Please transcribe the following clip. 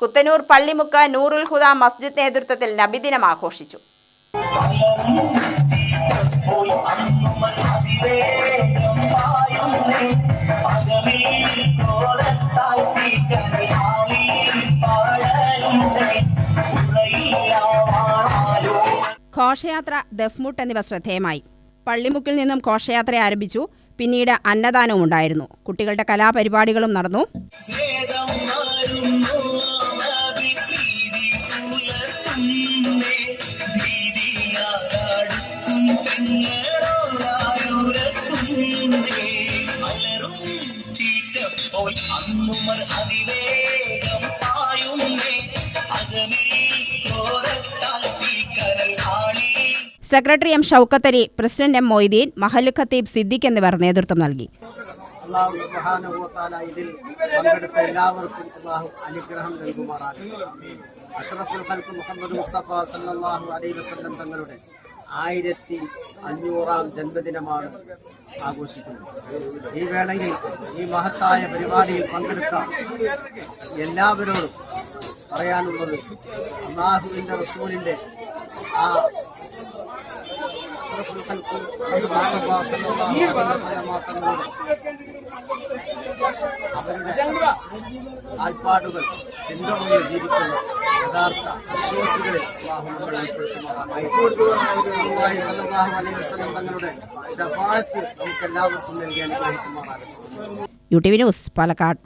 കുത്തനൂർ പള്ളിമുക്ക് നൂറുൽ ഹുദ മസ്ജിദ് നേതൃത്വത്തിൽ നബിദിനം ആഘോഷിച്ചു. ഘോഷയാത്ര ദഫ്മുട്ട് എന്നിവ ശ്രദ്ധേയമായി. പള്ളിമുക്കിൽ നിന്നും ഘോഷയാത്ര ആരംഭിച്ചു. പിന്നീട് അന്നദാനവും ഉണ്ടായിരുന്നു. കുട്ടികളുടെ കലാപരിപാടികളും നടന്നു. അന്നുമർ അതിവേഗം secretary M ഷൌക്കത്തരി president M Moideen മഹൽ ഖത്തീബ് സിദ്ദിഖ് എന്നിവർ നേതൃത്വം നൽകി. അള്ളാഹു സുബ്ഹാനഹു വതആല ഇതിൽ പങ്കെടുത്ത എല്ലാവർക്കും അള്ളാഹു അനുഗ്രഹം നൽകുമാറാകട്ടെ. അഷറഫുൽ ഖൽഖ് മുഹമ്മദ് മുസ്തഫ സല്ലല്ലാഹു അലൈഹി വസല്ലം തങ്ങളുടെ ആയിരത്തി അഞ്ഞൂറാം ജന്മദിനമാണ് ആഘോഷിക്കുന്നത്. ഈ വേളയിൽ ഈ മഹത്തായ പരിപാടിയിൽ പങ്കെടുത്ത എല്ലാവരോടും പറയാനുള്ളത് അള്ളാഹുവിന്റെ റസൂലിന്റെ ആ അഷറഫുൽ അവരുടെ ആൽപ്പാടുകൾ പിന്തുടർന്ന് ജീവിക്കുന്ന യഥാർത്ഥ വിശ്വാസികളെ തങ്ങളുടെ ഷഫാഅത്ത് നമുക്ക് എല്ലാവർക്കും നൽകി അനുഗ്രഹിക്കുമാറാകട്ടെ. U T V news Palakkad.